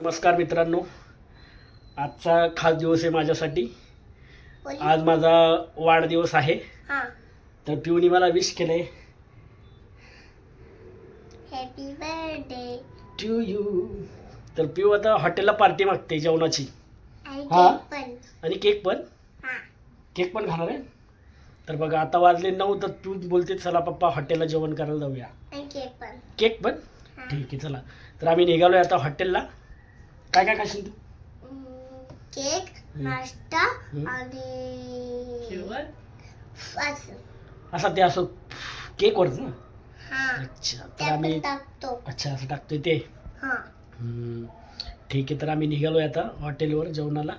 नमस्कार मित्रांनो. आजचा खास दिवस आहे माझ्यासाठी. आज माझा वाढदिवस आहे. तर पिऊनी मला wish happy birthday to you तर पिऊ आता हॉटेलला पार्टी मागते जेवणाची. हा. आणि केक पण? हा. केक पण खाणार आहे? तर बघा आता वाजले नऊ तर तू बोलते चला पप्पा हॉटेलला जेवण करायला जाऊया. केक पण. केक पण. ठीक आहे चला. तर आम्ही निघालोय आता हॉटेलला. काय काय खाशील तू? केक हम्म. नाश्ता हम्म. आणि असं. असं ते असं केकवरच ना? हा. अच्छा तर ते आम्ही टाकतो. अच्छा असं टाकतोय ते? हा. हम्म. ठीक आहे तर आम्ही निघालोय आता हॉटेलवर जेवणाला.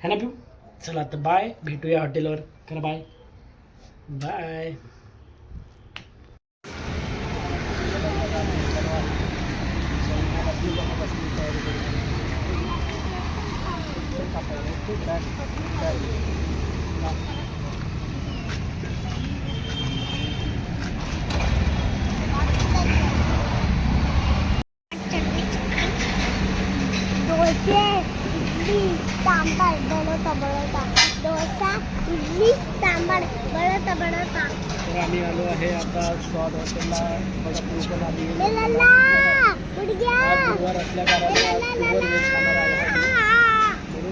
है ना पिऊ? चला आता बाय भेटूया हॉटेलवर. करा बाय बाय तर आम्ही आलो आहे आता स्वाद हॉटेलला. बघा आज गुरुवार असल्या कारणाने प्युअर व्हेज खाणार म्हणून स्पेशल व्हेज आमचा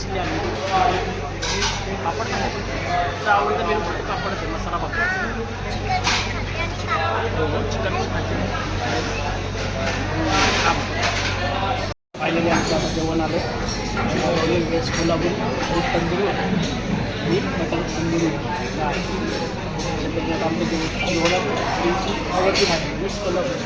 चिल्ली खा ना पनीर चिल्ली आली पापड खाते तुझं आवडतं मेनू फक्त म्हणजे पापडच आहे मसाला पापड. हो चिकन पण खाते फायनली आमचं आता जेवण आलं. व्हेज कोल्हापूर व्हेज तंदुरी आणि मटन तंदुरी. आमचं जेवण जेवणात आवडती भाजी व्हेज कोल्हापूर.